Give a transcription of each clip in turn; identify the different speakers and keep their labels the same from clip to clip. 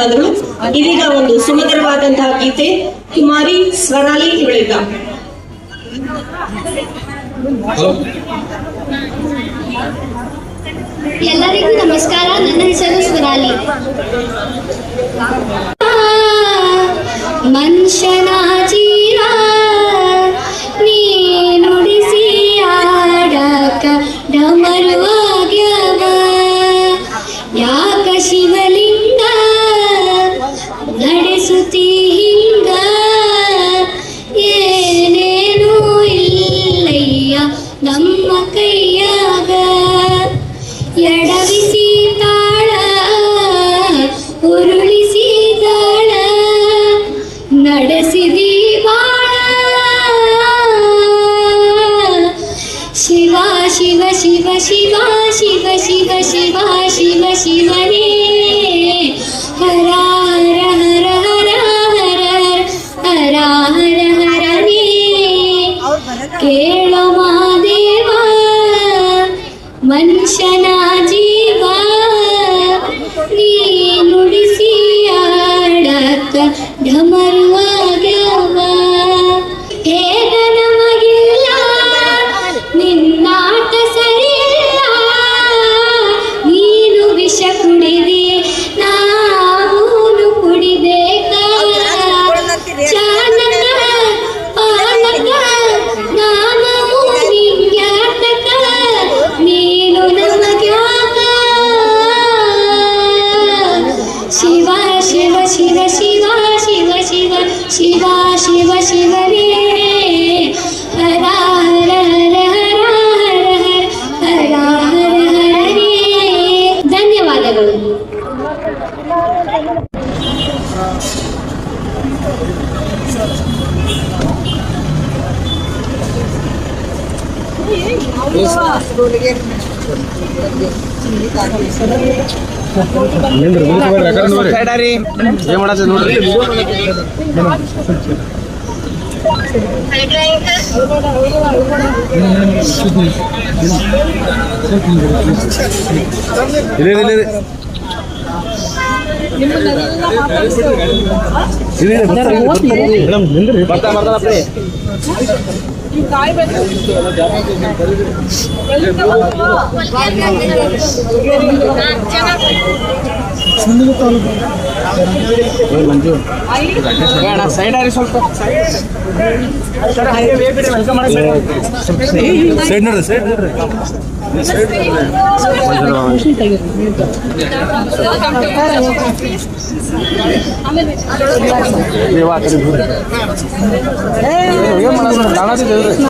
Speaker 1: ಧನ್ಯವಾದಗಳು. ಇದೀಗ ಒಂದು ಸುಮಧುರವಾದಂತಹ ಗೀತೆ ಕುಮಾರಿ ಸ್ವರಾಲಿ ಬೆಳೆದ
Speaker 2: ಎಲ್ಲರಿಗೂ ನಮಸ್ಕಾರ. ನನ್ನ ಹೆಸರು ಸ್ವರಾಲಿ ಮನುಷ್ಯನ ಜೀವ ನೀ ನುಡಿಸಿ ಆಡಕ ಡಮರುವಾಗ್ಯವ ಕೇಳೋ ಮಾದೇವ ಮನುಷ್ಯನ ಜೀವ ನೀ ನುಡಿಸಿ ಆಡಕ ಢಮರುವಾಗ್ಯವ
Speaker 3: ಇಲ್ಲಿ ಇಲ್ಲಿ ಇಲ್ಲಿ. ಇಲ್ಲಿ ಇಲ್ಲಿ, ಬರ್ತಾರೆ, ಇಲ್ಲಿ ಬರ್ತಾರೆ. ಮೇಡಮ್, ಸಿಂಧನೂರು ತಾಲೂಕು. ಸೈಡ್ ನೋಡ್ರಿ ಸೈಡ್ ನೋಡ್ರಿ ಏನ್ ಮಾಡೋದು? ನಾಳಾದಿದ್ದೇವ್ರಿ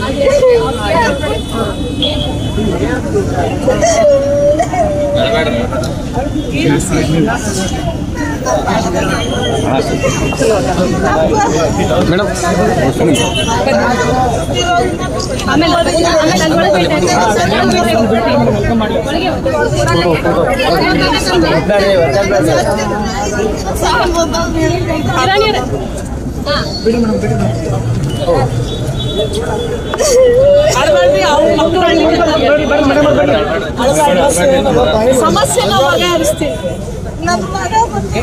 Speaker 3: మేడం ಆಮೇಲೆ ಆಮೇಲೆ ಅಲ್ಲಿ ಒಳಗೆ ಇರಾನಿಯರ ಬಿಡಿ ಮೇಡಮ್
Speaker 4: ಬಿಡಿ ನಾವು ಬಗೆಹರಿಸ್ತೀವಿ ನಮ್ಮ ಮಗ ಬಂದು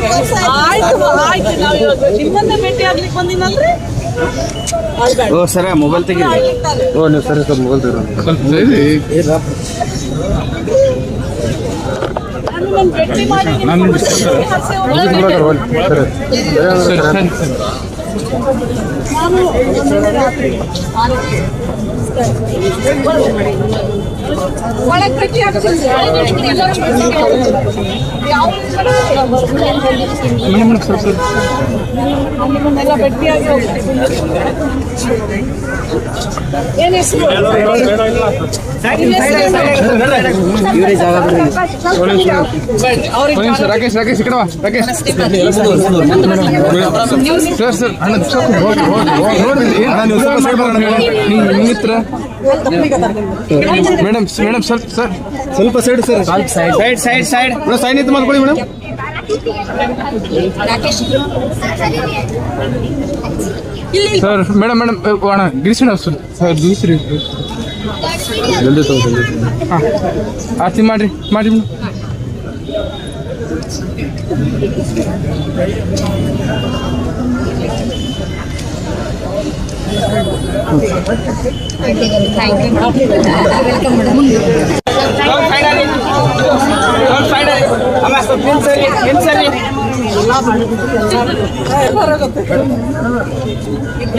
Speaker 4: ಆಯ್ತು ಆಯ್ತು ನಾವು ಇವಾಗ ನಿಮ್ಮನ್ನೇ ಭೇಟಿ ಆಗ್ಲಿಕ್ಕೆ ಬಂದಿನಲ್ರಿ?
Speaker 3: ಓ ಸರ ಮೊಬೈಲ್ ತೆಗೀರಿ. ಓ ನೀವು ಸರಿ ಸರ್ ಮೊಬೈಲ್ ತೆಗೀರಿ.
Speaker 4: ನಾನು ಸರ್ ಭೇಟಿ ಮಾಡಿ మామూలు రాత్రి
Speaker 3: ರಾಕೇಶ್ ರಾಕೇಶ್ ರಾಕೇಶ್ ಸರ್ ಸರ್ ಅಣ್ಣ ಮೇಡಮ್ ಮೇಡಮ್ ಮೇಡಮ್ ಸ್ವಲ್ಪ ಸರ್ ಸ್ವಲ್ಪ side sir side side side madam sign ನಿಂತು ಮಾಡ್ಕೊಳ್ಳಿ ಮೇಡಮ್. ಸರ್ ಮೇಡಮ್ ಮೇಡಮ್ ಅಣ್ಣ ಗಿರಿಸಿ ಸರ್ ಸರ್ ದೂಸ್ರಿ ಜಲ್ದಿ ತಗೋ ಜಲ್ದಿ ಹಾಂ. ಆರ್ತಿ ಮಾಡಿರಿ ಮಾಡಿ ಮೇಡಮ್.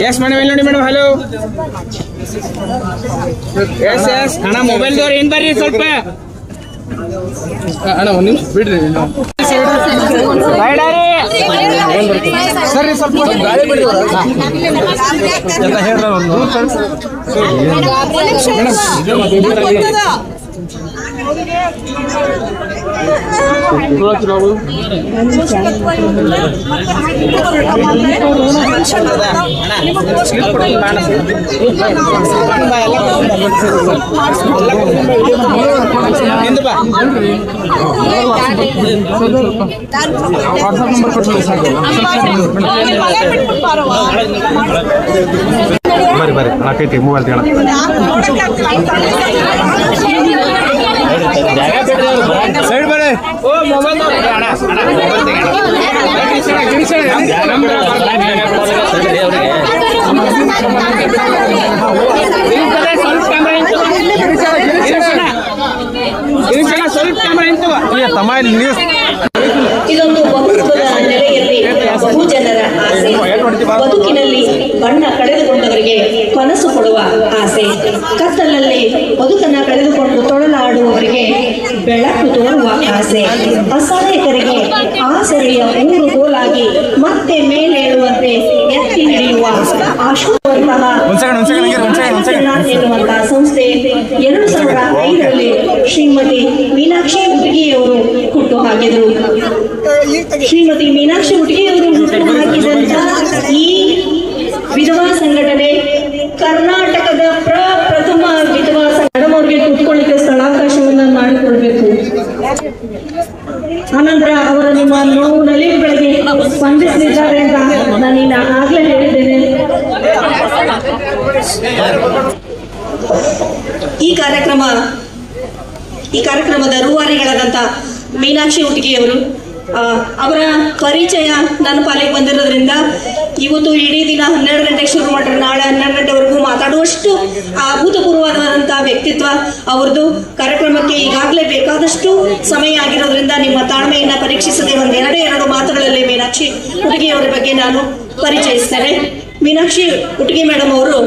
Speaker 5: ಎಸ್ ಮೇಡಮ್ ಎಲ್ಲಿ ನೋಡಿ ಮೇಡಮ್ ಹಲೋ ಎಸ್ ಎಸ್ ಅಣ್ಣ ಮೊಬೈಲ್ದವ್ರು ಏನ್ ಬರ್ರಿ ಸ್ವಲ್ಪ?
Speaker 3: ಅಣ್ಣ ಒಂದು ನಿಮಿಷ ಬಿಡ್ರಿ. ಸರಿ ಸ್ವಲ್ಪ ಗಾಳಿ ಬಿಡಿ ಎಲ್ಲ ಹೇಳ್ರ ಒಂದು ವಾಟ್ಸಪ್ ನಂಬರ್ ಕೊಟ್ಟು ಸಾಕು ಬರ್ರಿ ಬರ್ರಿ ನಾಲ್ಕೈತಿ ಮೂವತ್ತು ಜನ ಸೈಡ್ ಬರ್ರಿ
Speaker 5: ಓ ಮೊಬೈಲ್ ಅಣ್ಣ ಅಣ್ಣ ಮೊಬೈಲ್ ಸ್ವಲ್ಪ
Speaker 1: ಎನ್ನುವಂತಹ ಸಂಸ್ಥೆ ಎರಡು ಸಾವಿರದ ಶ್ರೀಮತಿ ಮೀನಾಕ್ಷಿ ಹುಡುಗಿಯವರು ಹುಟ್ಟು ಹಾಕಿದರು. ಶ್ರೀಮತಿ ಮೀನಾಕ್ಷಿ ಹುಡುಗಿಯವರು ಹುಟ್ಟು ಹಾಕಿದಂತ ಈ ವಿಧವಾ ಸಂಘಟನೆ ಕರ್ನಾಟಕದ ಪ್ರಪ್ರಥಮ ವಿಧವಾ ಮೇಡಮ್ ಅವ್ರಿಗೆ ಕೂತ್ಕೊಳ್ಳಿಕ್ಕೆ ಸ್ಥಳಾವಕಾಶವನ್ನ ಮಾಡಿಕೊಡ್ಬೇಕು ಆನಂತರ ಅವರ ನಿಮ್ಮ ನೋವು ನಲಿವುಗಳಿಗೆ ಸ್ಪಂದಿಸಲಿದ್ದಾರೆ ಅಂತ ನಾನೀಗ ಆಗ್ಲೇ ಈ ಕಾರ್ಯಕ್ರಮ ಈ ಕಾರ್ಯಕ್ರಮದ ರೂವಾರಿಗಳಾದಂಥ ಮೀನಾಕ್ಷಿ ಹುಡುಗಿಯವರು ಆ, ಅವರ ಪರಿಚಯ ನನ್ನ ಪಾಲಿಗೆ ಬಂದಿರೋದ್ರಿಂದ ಇವತ್ತು ಇಡೀ ದಿನ ಹನ್ನೆರಡು ಗಂಟೆಗೆ ಶುರು ಮಾಡ್ರೆ ನಾಳೆ ಹನ್ನೆರಡು ಗಂಟೆವರೆಗೂ ಮಾತಾಡುವಷ್ಟು ಅಭೂತಪೂರ್ವವಾದಂಥ ವ್ಯಕ್ತಿತ್ವ ಅವ್ರದ್ದು. ಕಾರ್ಯಕ್ರಮಕ್ಕೆ ಈಗಾಗಲೇ ಬೇಕಾದಷ್ಟು ಸಮಯ ಆಗಿರೋದ್ರಿಂದ ನಿಮ್ಮ ತಾಳ್ಮೆಯನ್ನು ಪರೀಕ್ಷಿಸದೆ ಒಂದೆರಡೇ ಎರಡೇ ಎರಡು ಮಾತುಗಳಲ್ಲಿ ಮೀನಾಕ್ಷಿ ಹುಡುಗಿಯವರ ಬಗ್ಗೆ ನಾನು ಪರಿಚಯಿಸ್ತೇನೆ. ಮೀನಾಕ್ಷಿ ಕುಟ್ಗಿ ಮೇಡಮ್ ಅವರು,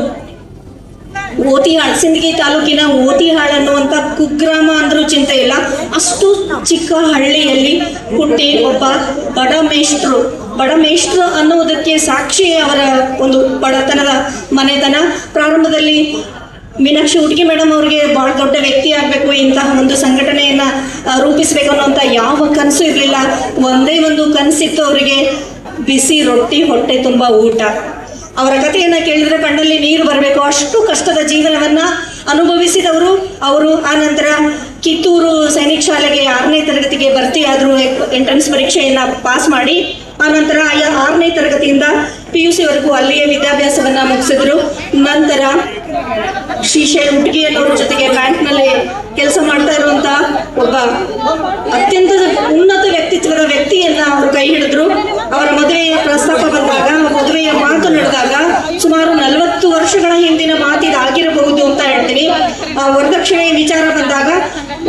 Speaker 1: ಓತಿಹಾಳ್, ಸಿಂದಗಿ ತಾಲೂಕಿನ ಓತಿಹಾಳ್ ಅನ್ನುವಂಥ ಕುಗ್ರಾಮ ಅಂದ್ರೂ ಚಿಂತೆ ಇಲ್ಲ. ಅಷ್ಟು ಚಿಕ್ಕ ಹಳ್ಳಿಯಲ್ಲಿ ಹುಟ್ಟಿ ಒಬ್ಬ ಬಡ ಮೇಷ್ಟ್ರು ಬಡ ಮೇಷ್ಟ್ರು ಅನ್ನುವುದಕ್ಕೆ ಸಾಕ್ಷಿ ಅವರ ಒಂದು ಬಡತನದ ಮನೆತನ. ಪ್ರಾರಂಭದಲ್ಲಿ ಮೀನಾಕ್ಷಿ ಹುಡುಗಿ ಮೇಡಮ್ ಅವ್ರಿಗೆ ಬಹಳ ದೊಡ್ಡ ವ್ಯಕ್ತಿ ಆಗಬೇಕು, ಇಂತಹ ಒಂದು ಸಂಘಟನೆಯನ್ನ ರೂಪಿಸಬೇಕು ಅನ್ನೋಂಥ ಯಾವ ಕನಸು ಇರಲಿಲ್ಲ. ಒಂದೇ ಒಂದು ಕನಸಿತ್ತು ಅವರಿಗೆ. ಬಿಸಿ ರೊಟ್ಟಿ, ಹೊಟ್ಟೆ ತುಂಬ ಊಟ. ಅವರ ಕಥೆಯನ್ನ ಕೇಳಿದ್ರೆ ಕಣ್ಣಲ್ಲಿ ನೀರು ಬರಬೇಕು. ಅಷ್ಟು ಕಷ್ಟದ ಜೀವನವನ್ನ ಅನುಭವಿಸಿದವರು ಅವರು. ಆ ನಂತರ ಕಿತ್ತೂರು ಸೈನಿಕ ಶಾಲೆಗೆ ಆರನೇ ತರಗತಿಗೆ ಭರ್ತಿಯಾದರು. ಎಂಟ್ರೆನ್ಸ್ ಪರೀಕ್ಷೆಯನ್ನ ಪಾಸ್ ಮಾಡಿ. ಆ ನಂತರ ಆಯಾ ಆರನೇ ತರಗತಿಯಿಂದ ಪಿ ಯು ಸಿವರೆಗೂ ಅಲ್ಲಿಯೇ ವಿದ್ಯಾಭ್ಯಾಸವನ್ನ ಮುಗಿಸಿದ್ರು. ನಂತರ ಶ್ರೀಶೈ ಹುಡುಗಿಯನ್ನವರ ಜೊತೆಗೆ ಬ್ಯಾಂಕ್ನಲ್ಲಿ ಕೆಲಸ ಮಾಡ್ತಾ ಇರುವಂತ ಒಬ್ಬ ಅತ್ಯಂತ ಉನ್ನತ ವ್ಯಕ್ತಿತ್ವದ ವ್ಯಕ್ತಿಯನ್ನ ಅವರು ಕೈ ಹಿಡಿದ್ರು. ಅವರ ಮದುವೆಯ ಪ್ರಸ್ತಾಪ ಬಂದಾಗ, ಮದುವೆಯ ಮಾತು ನಡೆದಾಗ ಸುಮಾರು ನಲವತ್ತು ವರ್ಷಗಳ ಹಿಂದಿನ ಮಾತಿದಾಗಿರಬಹುದು ಅಂತ ಹೇಳ್ತೀನಿ. ಆ ವರದಕ್ಷಿಣೆಯ ವಿಚಾರ ಬಂದಾಗ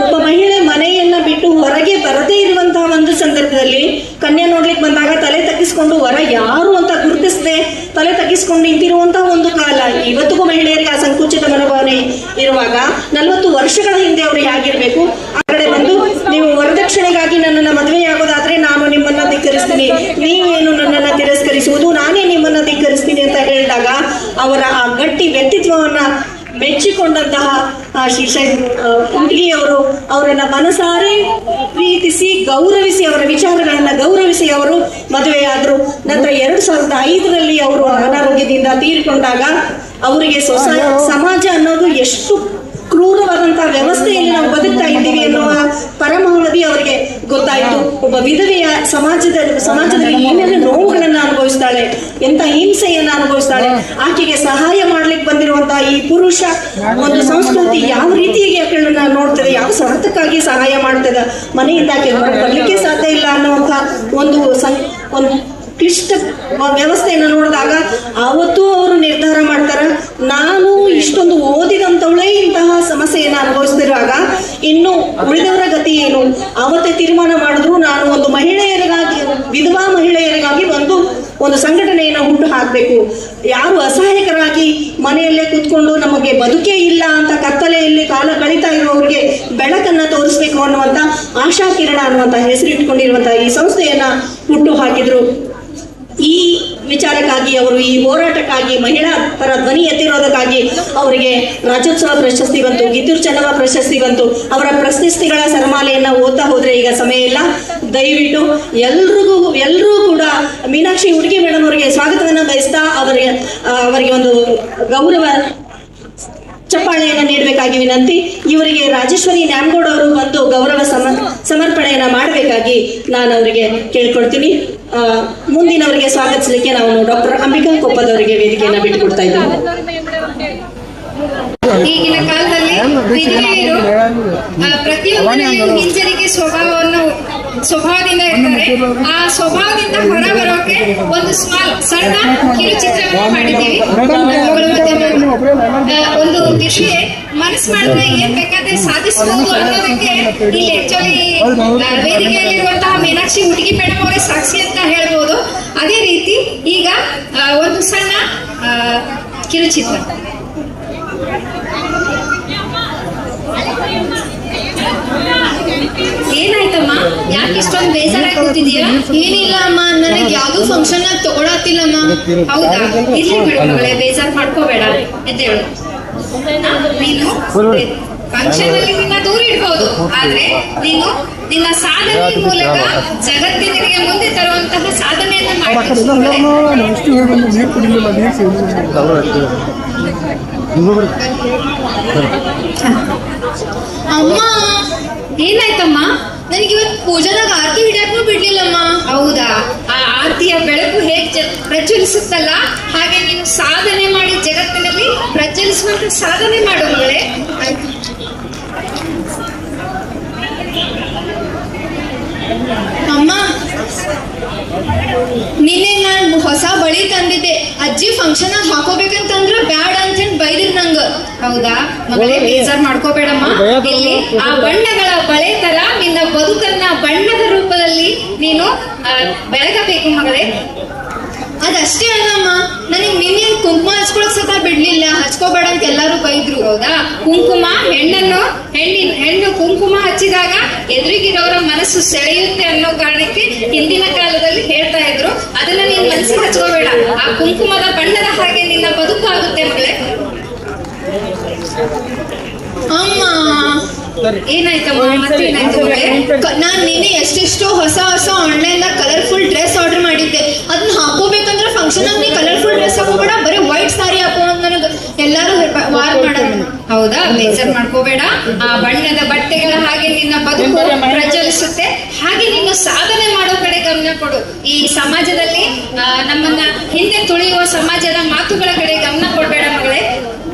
Speaker 1: ಒಬ್ಬ ಮಹಿಳೆ ಮನೆಯನ್ನ ಬಿಟ್ಟು ಹೊರಗೆ ಬರದೇ ಇರುವಂತಹ ಒಂದು ಸಂದರ್ಭದಲ್ಲಿ ಕನ್ಯಾ ನೋಡ್ಲಿಕ್ಕೆ ಬಂದಾಗ ತಲೆ ತಗ್ಗಿಸ್ಕೊಂಡು ವರ ಯಾರು ಅಂತ ಗುರುತಿಸದೆ, ತಲೆ ತಗ್ಗಿಸ್ಕೊಂಡು ನಿಂತಿರುವಂತಹ ಒಂದು ಕಾಲ. ಇವತ್ತಿಗೂ ಮಹಿಳೆಯರಿಗೆ ಆ ಸಂಕುಚಿತ ಮನೋಭಾವನೆ ಇರುವಾಗ ನಲವತ್ತು ವರ್ಷಗಳ ಹಿಂದೆ ಅವರು ಹೇಗಿರ್ಬೇಕು? ಆ ಕಡೆ ಬಂದು ನೀವು ವರದಕ್ಷಿಣೆಗಾಗಿ ನನ್ನನ್ನು ಮದುವೆಯಾಗೋದಾದ್ರೆ ನಾನು ನಿಮ್ಮನ್ನ ಧಿಕ್ಕರಿಸ್ತೀನಿ. ನೀವೇನು ನನ್ನನ್ನ ತಿರಸ್ಕರಿಸುವುದು? ನಾನೇ ನಿಮ್ಮನ್ನ ಧಿಕ್ಕರಿಸ್ತೀನಿ ಅಂತ ಹೇಳಿದಾಗ ಅವರ ಆ ಗಟ್ಟಿ ವ್ಯಕ್ತಿತ್ವವನ್ನ ಮೆಚ್ಚಿಕೊಂಡಂತಹ ಆ ಹುಡುಗಿಯವರು ಅವರನ್ನ ಮನಸಾರೆ ಪ್ರೀತಿಸಿ, ಗೌರವಿಸಿ ಅವರ ವಿಚಾರಗಳನ್ನ ಗೌರವಿಸಿ ಅವರು ಮದುವೆಯಾದರು. ನಂತರ ಎರಡ್ ಸಾವಿರದ ಐದರಲ್ಲಿ ಅವರು ಅನಾರೋಗ್ಯದಿಂದ ತೀರಿಕೊಂಡಾಗ ಅವರಿಗೆ ಸಮಾಜ ಅನ್ನೋದು ಎಷ್ಟು ಕ್ರೂರವಾದಂತಹ ವ್ಯವಸ್ಥೆಯಲ್ಲಿ ನಾವು ಬದುಕ್ತಾ ಇದ್ದೀವಿ ಎನ್ನುವ ಪರಮೌಲವಿ ಅವರಿಗೆ ಗೊತ್ತಾಯ್ತು. ಒಬ್ಬ ವಿಧವೆಯ ಸಮಾಜದ ಸಮಾಜದಲ್ಲಿ ಏನೆಲ್ಲ ನೋವುಗಳನ್ನ ಅನುಭವಿಸ್ತಾಳೆ ಎಂತ ಹಿಂಸೆಯನ್ನ ಅನುಭವಿಸ್ತಾಳೆ, ಆಕೆಗೆ ಸಹಾಯ ಮಾಡ್ಲಿಕ್ಕೆ ಬಂದಿರುವಂತಹ ಈ ಪುರುಷ ಒಂದು ಸಂಸ್ಕೃತಿ ಯಾವ ರೀತಿಯಾಗಿ ಆಕೆಗಳನ್ನ ನೋಡ್ತದೆ, ಯಾವ ಸ್ವಾರ್ಥಕ್ಕಾಗಿ ಸಹಾಯ ಮಾಡ್ತದೆ, ಮನೆಯಿಂದ ಆಕೆ ಬರ್ಲಿಕ್ಕೆ ಸಾಧ್ಯ ಇಲ್ಲ ಅನ್ನುವಂತ ಒಂದು ಒಂದು ಕ್ಲಿಷ್ಟ ವ್ಯವಸ್ಥೆಯನ್ನು ನೋಡಿದಾಗ ಅವತ್ತು ಅವರು ನಿರ್ಧಾರ ಮಾಡ್ತಾರ, ನಾನು ಇಷ್ಟೊಂದು ಓದಿದಂತವಳೇ ಇಂತಹ ಸಮಸ್ಯೆಯನ್ನು ಅನುಭವಿಸ್ತಿರುವಾಗ ಇನ್ನು ಉಳಿದವರ ಗತಿ ಏನು? ಅವತ್ತೇ ತೀರ್ಮಾನ ಮಾಡಿದ್ರು ನಾನು ಒಂದು ಮಹಿಳೆಯರಿಗಾಗಿ, ವಿಧವಾ ಮಹಿಳೆಯರಿಗಾಗಿ ಒಂದು ಒಂದು ಸಂಘಟನೆಯನ್ನು ಹುಟ್ಟು ಹಾಕಬೇಕು. ಯಾರು ಅಸಹಾಯಕರಾಗಿ ಮನೆಯಲ್ಲೇ ಕೂತ್ಕೊಂಡು ನಮಗೆ ಬದುಕೇ ಇಲ್ಲ ಅಂತ ಕತ್ತಲೆಯಲ್ಲಿ ಕಾಲ ಕಳೀತಾ ಇರುವವರಿಗೆ ಬೆಳಕನ್ನ ತೋರಿಸ್ಬೇಕು ಅನ್ನುವಂತ ಆಶಾ ಕಿರಣ ಅನ್ನುವಂತ ಹೆಸರಿಟ್ಕೊಂಡಿರುವಂತಹ ಈ ಸಂಸ್ಥೆಯನ್ನ ಹುಟ್ಟು ಹಾಕಿದ್ರು. ಈ ವಿಚಾರಕ್ಕಾಗಿ, ಅವರು ಈ ಹೋರಾಟಕ್ಕಾಗಿ, ಮಹಿಳಾ ಪರ ಧ್ವನಿ ಎತ್ತಿರೋದಕ್ಕಾಗಿ ಅವರಿಗೆ ರಾಜ್ಯೋತ್ಸವ ಪ್ರಶಸ್ತಿ ಬಂತು ಗಿತ್ತೂರು ಚೆನ್ನಮ್ಮ ಪ್ರಶಸ್ತಿ ಬಂತು. ಅವರ ಪ್ರಶಸ್ತಿಗಳ ಸರಮಾಲೆಯನ್ನ ಓದ್ತಾ ಹೋದ್ರೆ ಈಗ ಸಮಯ ಇಲ್ಲ. ದಯವಿಟ್ಟು ಎಲ್ರಿಗೂ ಎಲ್ಲರೂ ಕೂಡ ಮೀನಾಕ್ಷಿ ಹುಡುಗಿ ಮೇಡಮ್ ಅವರಿಗೆ ಸ್ವಾಗತವನ್ನ ಬಯಸ್ತಾ ಅವರಿಗೆ ಅವರಿಗೆ ಒಂದು ಗೌರವ ಚಪ್ಪಾಳೆಯನ್ನ ನೀಡಬೇಕಾಗಿ ವಿನಂತಿ. ಇವರಿಗೆ ರಾಜೇಶ್ವರಿ ನ್ಯಾಮಗೌಡ ಅವರು ಬಂದು ಗೌರವ ಸಮ ಸಮರ್ಪಣೆಯನ್ನ ಮಾಡಬೇಕಾಗಿ ನಾನು ಅವರಿಗೆ ಕೇಳ್ಕೊಳ್ತೀನಿ. ಮುಂದಿನವರಿಗೆ ಸ್ವಾಗತಿಸಲಿಕ್ಕೆ ನಾವು ಡಾಕ್ಟರ್ ಅಂಬಿಕಾ ಕೊಪ್ಪದವರಿಗೆ ವೇದಿಕೆಯನ್ನ ಬಿಟ್ಟುಕೊಡ್ತಾ ಇದ್ದೇವೆ.
Speaker 6: ಈಗಿನ ಕಾಲದಲ್ಲಿ ಪ್ರತಿಯೊಬ್ಬರ ಹಿಂಜರಿಕೆ ಸ್ವಭಾವವನ್ನು, ಸ್ವಭಾವದಿಂದ ಆ ಸ್ವಭಾವದಿಂದ ಹೊರ ಬರೋಕೆ ಒಂದು ಸ್ಮಾಲ್ ಸಣ್ಣ ಕಿರುಚಿತ್ರವನ್ನು ಮಾಡಿದ್ದೀವಿ ಒಂದು ವಿಷಯ ಮನಸ್ಸು ಮಾಡಿದ್ರೆ ಏನ್ ಬೇಕಾದ್ರೆ ಸಾಧಿಸಬಹುದು ಅನ್ನೋದಕ್ಕೆ ಇಲ್ಲಿ ಆಕ್ಚುಲಿ ವೇದಿಕೆಯಲ್ಲಿರುವಂತಹ ಮೀನಾಕ್ಷಿ ಹುಡುಗಿ ಮೇಡಮ್ ಅವರೇ ಸಾಕ್ಷಿ ಅಂತ ಹೇಳ್ಬೋದು ಅದೇ ರೀತಿ ಈಗ ಒಂದು ಸಣ್ಣ ಕಿರುಚಿತ್ರ ಏನಾಯ್ತಮ್ಮ? ಯಾಕೆ ಇಷ್ಟೊಂದು ಬೇಜಾರಾಗಿ ಕೂತಿದ್ಯಾ
Speaker 7: ಏನಿಲ್ಲ ಅಮ್ಮ ನನಗೆ ಯಾವ್ದು ಫಂಕ್ಷನ್ ಆಗಿ ತಗೊಳತಿಲ್ಲಮ್ಮ
Speaker 6: ಹೌದಾ? ಇರ್ಲಿ ಮಗಳೇ ಬೇಜಾರ್ ಮಾಡ್ಕೋಬೇಡ ಎದ್ದೇಳು ನೀನು ಫಂಕ್ಷನ್ ಅಲ್ಲಿ ನಿನ್ನ ದೂರ ಇಡ್ಬೋದು. ಆದ್ರೆ ನೀನು ನಿನ್ನ ಸಾಧನೆ ಮೂಲಕ ಜಗತ್ತಿನರಿಗೆ ಮುಂದೆ ತರುವಂತಹ ಸಾಧನೆಯನ್ನ ಮಾಡಿ
Speaker 3: ಎಷ್ಟು ಹೇಳಿ ನೀರು ಕುಡಿಲಿಲ್ಲ ನೀರು
Speaker 7: ಅಮ್ಮ!
Speaker 6: ಏನಾಯ್ತಮ್ಮ?
Speaker 7: ನನಗೆ ಇವತ್ತು ಪೂಜಾದಾಗ ಆರತಿ ಹಿಡಿಯಕ್ಕೂ ಬಿಡ್ಲಿಲ್ಲಮ್ಮ.
Speaker 6: ಹೌದಾ? ಆ ಆರತಿಯ ಬೆಳಕು ಹೇಗೆ ಪ್ರಚಲಿಸುತ್ತಲ್ಲ ಹಾಗೆ ನೀನು ಸಾಧನೆ ಮಾಡಿ ಜಗತ್ತಿನಲ್ಲಿ ಪ್ರಜ್ವಲಿಸುವಂತ ಸಾಧನೆ ಮಾಡು ಮಗಳೇ
Speaker 7: ಅಮ್ಮ ನಿನ್ನೆ ನಾನ್ ಹೊಸ ಬಳಿ ತಂದಿದ್ದೆ. ಅಜ್ಜಿ ಫಂಕ್ಷನ್ ಹಾಕೋಬೇಕಂತಂದ್ರ ಬ್ಯಾಡ ಅಂತ ಬೈದಿದ್ ಬೈದಿರ್ ನಂಗ.
Speaker 6: ಹೌದಾ? ಮಗಳೇ ಬೇಜಾರ್ ಮಾಡ್ಕೋಬೇಡಮ್ಮ. ಇಲ್ಲಿ ಆ ಬಣ್ಣಗಳ ಬಳೆ ತರ ನಿನ್ನ ಬದುಕನ್ನ ಬಣ್ಣದ ರೂಪದಲ್ಲಿ ನೀನು ಬೆಳಗಬೇಕು ಮಗಳೇ.
Speaker 7: ಅದಷ್ಟೇ ಅಲ್ಲಮ್ಮ ನನಗೆ ನಿನ್ನೆ ಕುಂಕುಮ ಹಚ್ಕೊಳಕ್ ಸತ ಬಿಡ್ಲಿಲ್ಲ. ಹಚ್ಕೋಬೇಡ ಅಂತ ಎಲ್ಲಾರು ಬೈದ್ರು.
Speaker 6: ಹೌದಾ? ಕುಂಕುಮ ಹೆಣ್ಣನ್ನು ಹೆಣ್ಣಿನ ಹಚ್ಚಿದಾಗ ಎದುರಿಗಿರೋರ ಮನಸ್ಸು ಸೆಳೆಯುತ್ತೆ ಅನ್ನೋ ಕಾರಣಕ್ಕೆ ಹಿಂದಿನ ಕಾಲದಲ್ಲಿ ಹೇಳ್ತಾ ಇದ್ರು. ಅದನ್ನ ನೀನ್ ಮನಸ್ಸಿಗೆ ಹಚ್ಕೋಬೇಡ. ಆ ಕುಂಕುಮದ ಬಣ್ಣದ ಹಾಗೆ ನಿನ್ನ ಬದುಕು ಆಗುತ್ತೆ ಮಳೆ
Speaker 7: ಅಮ್ಮ
Speaker 6: ಏನಾಯ್ತಮ್ಮ?
Speaker 7: ನಾನ್ ನಿನ್ನೆ ಎಷ್ಟೆಷ್ಟೋ ಹೊಸ ಹೊಸ ಆನ್ಲೈನ್ ಕಲರ್ಫುಲ್ ಡ್ರೆಸ್ ಆರ್ಡರ್ ಮಾಡಿದ್ದೆ. ಅದನ್ನ ಹಾಕೋಬೇಕಂದ್ರೆ ಫಂಕ್ಷನ್ ಅಲ್ಲಿ ಕಲರ್ಫುಲ್ ಡ್ರೆಸ್ ಹಾಕೋಬೇಡ ಬರೀ ವೈಟ್ ಸಾರಿ ಹಾಕೋ ಅಂತ ನನಗೆ ಎಲ್ಲಾರು ವಾರ್ ಮಾಡೋದು
Speaker 6: ಹೌದಾ? ಬೇಜಾರ್ ಮಾಡ್ಕೋಬೇಡ. ಆ ಬಣ್ಣದ ಬದುಕು ಪ್ರಜ್ವಲಿಸುತ್ತೆ ಹಾಗೆ ನೀನು ಸಾಧನೆ ಮಾಡೋ ಕಡೆ ಗಮನ ಕೊಡು. ಈ ಸಮಾಜದಲ್ಲಿ ಆ, ನಮ್ಮನ್ನ ಹಿಂದೆ ತುಳಿಯುವ ಸಮಾಜದ ಮಾತುಗಳ ಕಡೆ ಗಮನ ಕೊಡ್ಬೇಡ ಮಗಳೇ.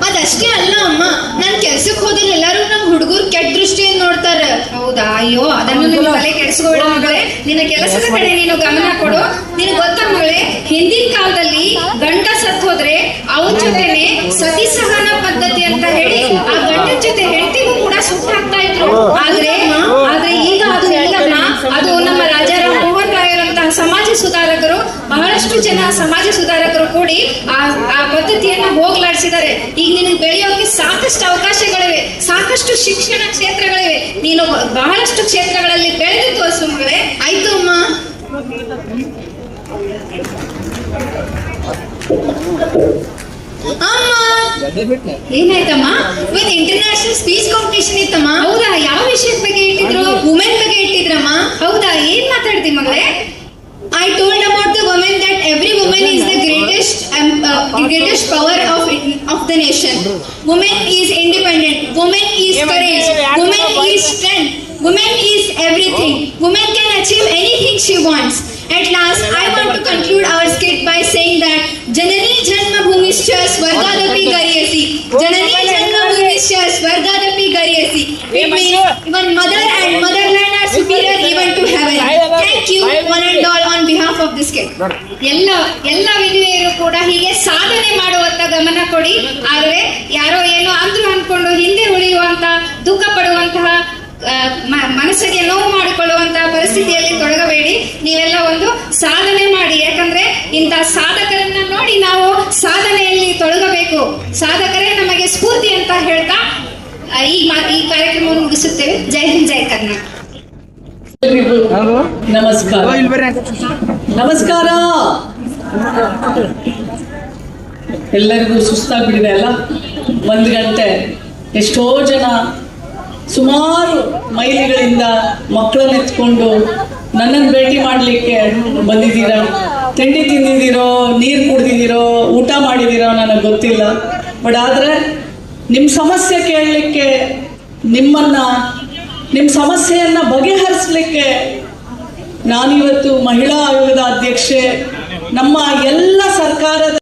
Speaker 7: ಅದಷ್ಟೇ ಅಲ್ಲ ಅಮ್ಮ. ನಾನ್ ಕೆಲ್ಸಕ್ಕೆ ಹೋದ್ರೆ ಎಲ್ಲಾರು ನಮ್ ಹುಡುಗರು ಕೆಟ್ಟ ದೃಷ್ಟಿಯಿಂದ ನೋಡ್ತಾರ.
Speaker 6: ಹೌದಾ? ಅಯ್ಯೋ ಅದನ್ನು ನೀನು ತಲೆ ಕೆಡಿಸ್ಕೋಬೇಡ ಮಗಳೇ. ನಿನ್ನ ಕೆಲಸದ ಕಡೆ ನೀನು ಗಮನ ಕೊಡು. ನಿನಗೆ ಗೊತ್ತಾ ಮಗಳೇ ಹಿಂದಿನ ಕಾಲದಲ್ಲಿ ಗಂಡ ಸತ್ ಹೋದ್ರೆ ಅವನ ಜೊತೆನೆ ಸತಿ ಸಹನ ಪದ್ಧತಿ ಅಂತ ಹೇಳಿ ಆ ಗಂಡನ ಜೊತೆ ಹೆಂಡತಿಗೂ ಕೂಡ ಸುಟ್ಟಾಗ್ತಾ ಇದ್ರು. ಆದ್ರೆ ಆದ್ರೆ ಈಗ ಅದು ಅದು ನಮ್ಮ ರಾಜಾರಾಮ್ ಮೋಹನ್ ರಾಯರಂತಹ ಸಮಾಜ ಸುಧಾರಕರು, ಬಹಳಷ್ಟು ಜನ ಸಮಾಜ ಸುಧಾರಕರು ಕೂಡಿ ಆ ಆ ಪದ್ಧತಿಯನ್ನ ಹೋಗ್ಲಾಡಿಸಿದ್ದಾರೆ. ಈಗ ನಿನಗೆ ಬೆಳೆಯೋಕೆ ಸಾಕಷ್ಟು ಅವಕಾಶಗಳಿವೆ, ಸಾಕಷ್ಟು ಶಿಕ್ಷಣ ಕ್ಷೇತ್ರಗಳಿವೆ. ನೀನು ಬಹಳಷ್ಟು ಕ್ಷೇತ್ರಗಳಲ್ಲಿ ಬೆಳೆದು ತೋರಿಸು ಮಗಳೇ.
Speaker 7: ಆಯ್ತು ಅಮ್ಮ ಏನಾಯ್ತಮ್ಮ ಇವತ್ತು ಇಂಟರ್ನ್ಯಾಷನಲ್ ಸ್ಪೀಚ್ ಕಾಂಪಿಟೇಷನ್ ಇತ್ತಮ್ಮ ಹೌದಾ ಯಾವ ವಿಷಯದ ಬಗ್ಗೆ ಇಟ್ಟಿದ್ರು ವುಮೆನ್ ಬಗ್ಗೆ ಇಟ್ಟಿದ್ರಮ್ಮ ಹೌದಾ ಏನ್ ಮಾತಾಡ್ತಿ ಮಗಳೇ I told about the woman that every woman is the greatest um, uh, greatest power of of the nation. Woman is independent. Woman is courage. Woman is strength. Woman is everything. Woman can achieve anything she wants. At last, I want to conclude our skit by saying that Janani Janma Bhumishya Swargadapi Gariyasi. Janani Janma Bhumishya Swargadapi Gariyasi. It means even mother and motherland are superior even to heaven. Thank you, one and all, on behalf of this skit.
Speaker 6: ಎಲ್ಲ ಎಲ್ಲ ವಿಧಿವೆಯರು ಕೂಡ ಹೀಗೆ ಸಾಧನೆ ಮಾಡುವಂತ ಗಮನ ಕೊಡಿ ಆದರೆ ಯಾರೋ ಏನೋ ಅಂದ್ರು ಅನ್ಕೊಂಡು ಹಿಂದೆ ಉಳಿಯುವಂತ ದುಃಖ ಪಡುವಂತಹ ಮನಸ್ಸಿಗೆ ನೋವು ಮಾಡಿಕೊಳ್ಳುವಂತಹ ಪರಿಸ್ಥಿತಿಯಲ್ಲಿ ತೊಡಗಬೇಡಿ. ನೀವೆಲ್ಲ ಒಂದು ಸಾಧನೆ ಮಾಡಿ. ಯಾಕಂದ್ರೆ ಇಂಥ ಸಾಧಕರನ್ನ ನೋಡಿ ನಾವು ಸಾಧನೆಯಲ್ಲಿ ತೊಡಗಬೇಕು. ಸಾಧಕರೇ ನಮಗೆ ಸ್ಫೂರ್ತಿ ಅಂತ ಹೇಳ್ತಾ ಈ ಮಾ- ಈ ಕಾರ್ಯಕ್ರಮವನ್ನು ಮುಗಿಸುತ್ತೇವೆ. ಜೈ ಹಿಂದ್ ಜೈ ಕರ್ನಾಟಕ.
Speaker 4: ನಮಸ್ಕಾರ. ನಮಸ್ಕಾರ. ಎಲ್ಲರಿಗೂ ಸುಸ್ತಾಗ್ಬಿಟ್ಟಿದೆ ಅಲ್ಲ? ಒಂದು ಗಂಟೆ. ಎಷ್ಟೋ ಜನ ಸುಮಾರು ಮೈಲಿಗಳಿಂದ ಮಕ್ಕಳನ್ನ ಎತ್ಕೊಂಡು ನನ್ನನ್ನು ಭೇಟಿ ಮಾಡಲಿಕ್ಕೆ ಬಂದಿದ್ದೀರಾ? ತಿಂಡಿ ತಿಂದಿದ್ದೀರೋ, ನೀರು ಕುಡ್ದಿದ್ದೀರೋ, ಊಟ ಮಾಡಿದ್ದೀರೋ ನನಗೆ ಗೊತ್ತಿಲ್ಲ. ಬಟ್ ಆದರೆ ನಿಮ್ಮ ಸಮಸ್ಯೆ ಕೇಳಲಿಕ್ಕೆ ನಿಮ್ಮನ್ನ ನಿಮ್ಮ ಸಮಸ್ಯೆಯನ್ನು ಬಗೆಹರಿಸಲಿಕ್ಕೆ ನಾನಿವತ್ತು ಮಹಿಳಾ ಆಯೋಗದ ಅಧ್ಯಕ್ಷೆ ನಮ್ಮ ಎಲ್ಲ ಸರ್ಕಾರದ